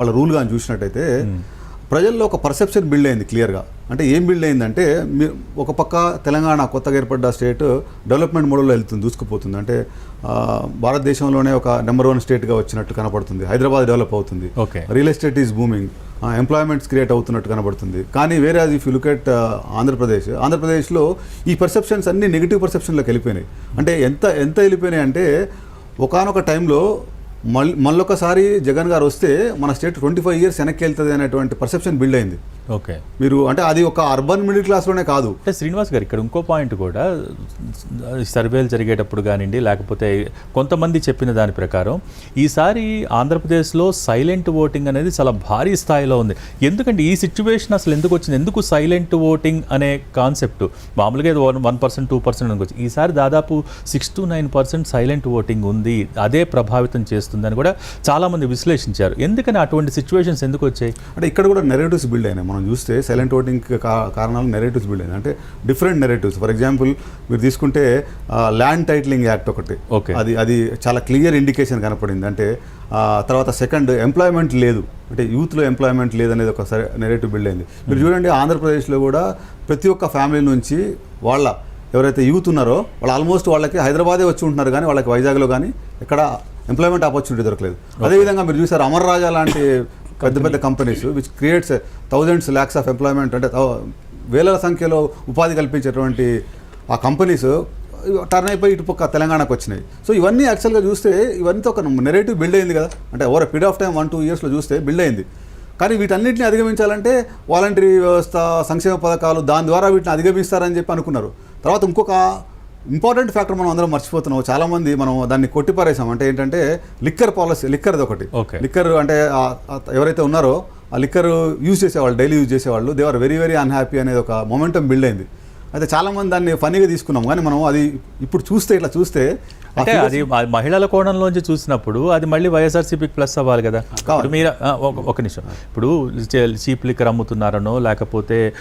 వాళ్ళ రూల్ కానీ చూసినట్టయితే ప్రజల్లో ఒక పర్సెప్షన్ బిల్డ్ అయింది క్లియర్గా అంటే ఏం బిల్డ్ అయిందంటే మీ- ఒక పక్క తెలంగాణ కొత్తగా ఏర్పడ్డ స్టేట్ డెవలప్మెంట్ మోడల్లో వెళ్తుంది దూసుకుపోతుంది. అంటే భారతదేశంలోనే ఒక నెంబర్ వన్ స్టేట్గా వచ్చినట్టు కనపడుతుంది. హైదరాబాద్ డెవలప్ అవుతుంది. Okay. Real estate is booming employments create అవుతున్నట్టు కనబడుతుంది కానీ వేరే అది ఇఫ్ లుక్ ఎట్ ఆంధ్రప్రదేశ్. ఆంధ్రప్రదేశ్లో ఈ పర్సెప్షన్స్ అన్ని నెగిటివ్ పర్సెప్షన్లోకి వెళ్ళిపోయినాయి. అంటే ఎంత ఎంత వెళ్ళిపోయినాయి అంటే ఒకానొక టైంలో మళ్ళీ మళ్ళొకసారి జగన్ గారు వస్తే మన స్టేట్ ట్వంటీ ఫైవ్ ఇయర్స్ వెనక్కి వెళ్తుంది అనేటువంటి పర్సెప్షన్ బిల్డ్ అయింది. ఓకే. మీరు అంటే అది ఒక అర్బన్ మిడిల్ క్లాస్లోనే కాదు. అంటే శ్రీనివాస్ గారు ఇక్కడ ఇంకో పాయింట్ కూడా సర్వేలు జరిగేటప్పుడు కానివ్వండి లేకపోతే కొంతమంది చెప్పిన దాని ప్రకారం ఈసారి ఆంధ్రప్రదేశ్లో సైలెంట్ ఓటింగ్ అనేది చాలా భారీ స్థాయిలో ఉంది. ఎందుకంటే ఈ సిచ్యువేషన్ అసలు ఎందుకు వచ్చింది? ఎందుకు సైలెంట్ ఓటింగ్ అనే కాన్సెప్ట్? మామూలుగా ఇది వన్ పర్సెంట్ టూ పర్సెంట్ అనుకోవచ్చు. ఈసారి దాదాపు six to nine percent silent voting ఉంది. అదే ప్రభావితం చేస్తుందని కూడా చాలామంది విశ్లేషించారు. ఎందుకని అటువంటి సిచ్యువేషన్స్ ఎందుకు వచ్చాయి? అంటే ఇక్కడ కూడా నెరేటివ్స్ బిల్డ్ అయినాయి. మనం చూస్తే సైలెంట్ ఓటింగ్ కారణాలు నెరేటివ్స్ బిల్డ్ అయినాయి. అంటే డిఫరెంట్ నెరేటివ్స్ ఫర్ ఎగ్జాంపుల్ మీరు తీసుకుంటే ల్యాండ్ టైటిలింగ్ యాక్ట్ ఒకటి. Okay. అది అది చాలా క్లియర్ ఇండికేషన్ కనపడింది. అంటే తర్వాత సెకండ్ ఎంప్లాయ్మెంట్ లేదు. అంటే యూత్లో ఎంప్లాయ్మెంట్ లేదనేది ఒక నెరేటివ్ బిల్డ్ అయింది. మీరు చూడండి ఆంధ్రప్రదేశ్లో కూడా ప్రతి ఒక్క ఫ్యామిలీ నుంచి వాళ్ళ ఎవరైతే యూత్ ఉన్నారో వాళ్ళు ఆల్మోస్ట్ వాళ్ళకి హైదరాబాదే వచ్చి ఉంటున్నారు కానీ వాళ్ళకి వైజాగ్లో కానీ ఎక్కడ ఎంప్లాయ్మెంట్ ఆపర్చునిటీ దొరకలేదు. అదేవిధంగా మీరు చూసారు అమర్ రాజా లాంటి పెద్ద పెద్ద companies which creates thousands lakhs of employment అంటే వేల సంఖ్యలో ఉపాధి కల్పించేటువంటి ఆ కంపెనీస్ టర్న్ అయిపోయి ఇటు పక్క తెలంగాణకు వచ్చినాయి. సో ఇవన్నీ యాక్చువల్గా చూస్తే ఇవన్నీ ఒక నెరేటివ్ బిల్డ్ అయింది కదా. అంటే over period of time one two ఇయర్స్లో చూస్తే బిల్డ్ అయింది. కానీ వీటన్నిటిని అధిగమించాలంటే వాలంటరీ వ్యవస్థ సంక్షేమ పథకాలు దాని ద్వారా వీటిని అధిగమిస్తారని చెప్పి అనుకున్నారు. తర్వాత ఇంకొక ఇంపార్టెంట్ ఫ్యాక్టర్ మనం అందరం మర్చిపోతున్నాం. చాలామంది మనం దాన్ని కొట్టిపారేసాం. అంటే ఏంటంటే లిక్కర్ పాలసీ లిక్కర్ది ఒకటి. లిక్కర్ అంటే ఎవరైతే ఉన్నారో ఆ లిక్కర్ యూజ్ చేసేవాళ్ళు డైలీ యూజ్ చేసేవాళ్ళు they are very very unhappy అనేది ఒక మొమెంటం బిల్డ్ అయింది. అయితే చాలామంది దాన్ని ఫనీగా తీసుకున్నాం. కానీ మనం అది ఇప్పుడు చూస్తే ఇట్లా చూస్తే అంటే అది మహిళల కోణంలోంచి చూసినప్పుడు అది మళ్ళీ వైఎస్ఆర్సీపీకి ప్లస్ అవ్వాలి కదా. ఇప్పుడు మీరు ఒక- నిమిషం. ఇప్పుడు చీప్ లిక్కర్ అమ్ముతున్నారనో లేకపోతే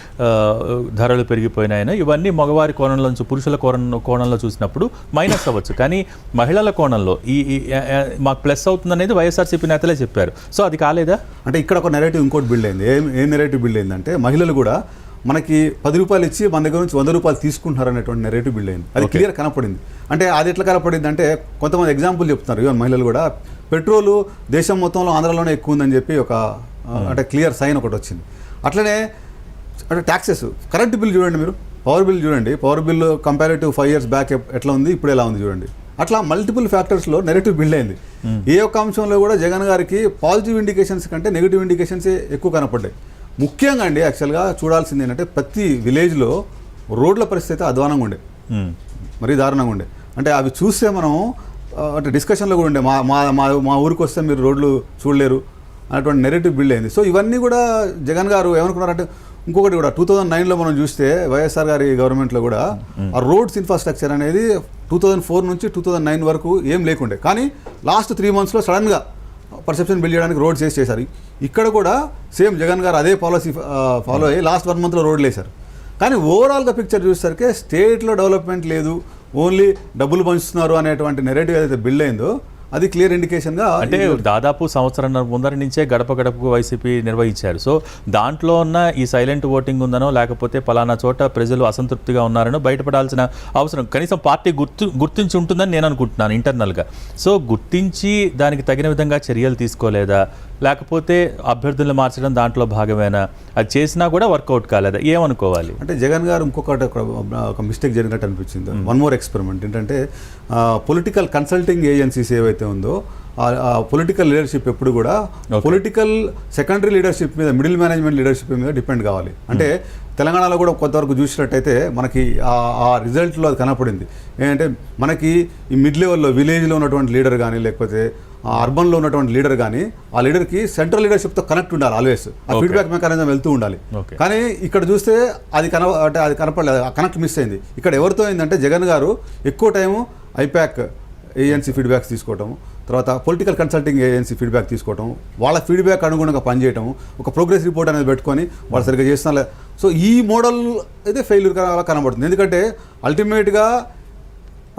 ధరలు పెరిగిపోయినాయనో ఇవన్నీ మగవారి కోణంలోంచి పురుషుల కోణం కోణంలో చూసినప్పుడు మైనస్ అవ్వచ్చు. కానీ మహిళల కోణంలో ఈ మాకు ప్లస్ అవుతుంది అనేది వైఎస్ఆర్సీపీ నేతలే చెప్పారు. సో అది కాలేదా? అంటే ఇక్కడ ఒక నెరేటివ్ ఇంకోటి బిల్డ్ అయింది. ఏం ఏ నెరేటివ్ బిల్డ్ అయిందంటే మహిళలు కూడా మనకి పది రూపాయలు ఇచ్చి మన దగ్గర నుంచి వంద రూపాయలు తీసుకుంటారు అనేటువంటి నెరేటివ్ బిల్డ్ అయింది. అది క్లియర్ కనపడింది. అంటే అది ఎట్లా కనపడింది అంటే కొంతమంది ఎగ్జాంపుల్ చెప్తున్నారు. ఈవెన్ మహిళలు కూడా పెట్రోల్ దేశం మొత్తంలో ఆంధ్రాలోనే ఎక్కువ ఉందని చెప్పి ఒక ఆ, అంటే క్లియర్ సైన్ ఒకటి వచ్చింది. అట్లనే అంటే ట్యాక్సెస్ కరెంట్ బిల్ చూడండి మీరు. పవర్ బిల్ చూడండి. Power bill comparative five years back ఎట్లా ఉంది? ఇప్పుడు ఎలా ఉంది చూడండి. అట్లా మల్టిపుల్ ఫ్యాక్టర్స్లో నెగటివ్ బిల్డ్ అయింది. ఏ ఒక్క అంశంలో కూడా జగన్ గారికి పాజిటివ్ ఇండికేషన్స్ కంటే నెగిటివ్ ఇండికేషన్సే ఎక్కువ కనపడ్డాయి. ముఖ్యంగా అండి యాక్చువల్గా చూడాల్సింది ఏంటంటే ప్రతి విలేజ్లో రోడ్ల పరిస్థితి అధ్వానంగా ఉండే. మరీ దారుణంగా ఉండే. అంటే అవి చూస్తే మనం అంటే డిస్కషన్లో కూడా ఉండే మా మా మా మా ఊరికి వస్తే మీరు రోడ్లు చూడలేరు అనేటువంటి నెరేటివ్ బిల్డ్ అయింది. సో ఇవన్నీ కూడా జగన్ గారు ఏమనుకున్నారంటే ఇంకొకటి కూడా టూ థౌజండ్ నైన్లో మనం చూస్తే వైఎస్ఆర్ గారి గవర్నమెంట్లో కూడా ఆ రోడ్స్ ఇన్ఫ్రాస్ట్రక్చర్ అనేది టూ థౌజండ్ ఫోర్ నుంచి టూ థౌజండ్ నైన్ వరకు ఏం లేకుండే. కానీ లాస్ట్ త్రీ మంత్స్లో సడన్గా పర్సెప్షన్ బిల్డ్ చేయడానికి రోడ్స్ వేసి చేశారు. ఇక్కడ కూడా సేమ్ జగన్ గారు అదే పాలసీ ఫాలో అయ్యి లాస్ట్ వన్ మంత్లో రోడ్లు వేశారు. కానీ ఓవరాల్గా పిక్చర్ చూసేసరికి స్టేట్లో డెవలప్మెంట్ లేదు ఓన్లీ డబ్బులు పంచుతున్నారు అనేటువంటి నెరేటివ్ ఏదైతే బిల్డ్ అయిందో అది క్లియర్ ఇండికేషన్గా అంటే దాదాపు సంవత్సరం ముందర నుంచే గడప గడపకు వైసీపీ నిర్వహించారు. సో దాంట్లో ఉన్న ఈ సైలెంట్ ఓటింగ్ ఉందనో లేకపోతే పలానా చోట ప్రజలు అసంతృప్తిగా ఉన్నారనో బయటపడాల్సిన అవసరం కనీసం పార్టీ గుర్తు గుర్తించి ఉంటుందని నేను అనుకుంటున్నాను ఇంటర్నల్గా. సో గుర్తించి దానికి తగిన విధంగా చర్యలు తీసుకోలేదా? లేకపోతే అభ్యర్థులను మార్చడం దాంట్లో భాగమేనా? అది చేసినా కూడా వర్కౌట్ కాలేదా? ఏమనుకోవాలి? అంటే జగన్ గారు ఇంకొకటి ఒక- ఒక మిస్టేక్ జరిగినట్టు అనిపించింది. One more experiment. ఏంటంటే పొలిటికల్ కన్సల్టింగ్ ఏజెన్సీస్ ఏవైతే ఉందో ఆ పొలిటికల్ లీడర్షిప్ ఎప్పుడు కూడా పొలిటికల్ సెకండరీ లీడర్షిప్ మీద మిడిల్ మేనేజ్మెంట్ లీడర్షిప్ మీద డిపెండ్ కావాలి. అంటే తెలంగాణలో కూడా కొంతవరకు చూసినట్టయితే మనకి ఆ- రిజల్ట్లో అది కనపడింది. ఏంటంటే మనకి ఈ మిడ్ లెవెల్లో విలేజ్లో ఉన్నటువంటి లీడర్ కానీ లేకపోతే అర్బన్లో ఉన్నటువంటి లీడర్ కానీ ఆ లీడర్కి సెంట్రల్ లీడర్షిప్తో కనెక్ట్ ఉండాలి ఆల్వేస్ ఆ. ఫీడ్బ్యాక్ మెకానిజం వెళ్తూ ఉండాలి. కానీ ఇక్కడ చూస్తే అది కన అంటే అది కనపడలేదు ఆ కనెక్ట్ మిస్ అయింది. ఇక్కడ ఎవరితో అయిందంటే జగన్ గారు ఎక్కువ టైము ఐప్యాక్ ఏజెన్సీ ఫీడ్బ్యాక్స్ తీసుకోవటం తర్వాత పొలిటికల్ కన్సల్టింగ్ ఏజెన్సీ ఫీడ్బ్యాక్ తీసుకోవటం వాళ్ళ ఫీడ్బ్యాక్ అనుగుణంగా పనిచేయటం ఒక ప్రోగ్రెస్ రిపోర్ట్ అనేది పెట్టుకొని వాళ్ళు సరిగ్గా చేస్తున్నా సో ఈ మోడల్ అయితే ఫెయిల్యూర్ కనబడుతుంది. ఎందుకంటే అల్టిమేట్గా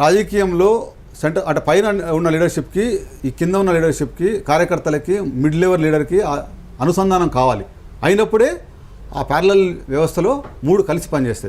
రాజకీయంలో సెంటర్ అంటే పైన ఉన్న లీడర్షిప్కి ఈ కింద ఉన్న లీడర్షిప్కి కార్యకర్తలకి మిడ్ లెవెల్ లీడర్కి అనుసంధానం కావాలి. అయినప్పుడే ఆ ప్యారలల్ వ్యవస్థలో మూడు కలిసి పనిచేస్తాయి.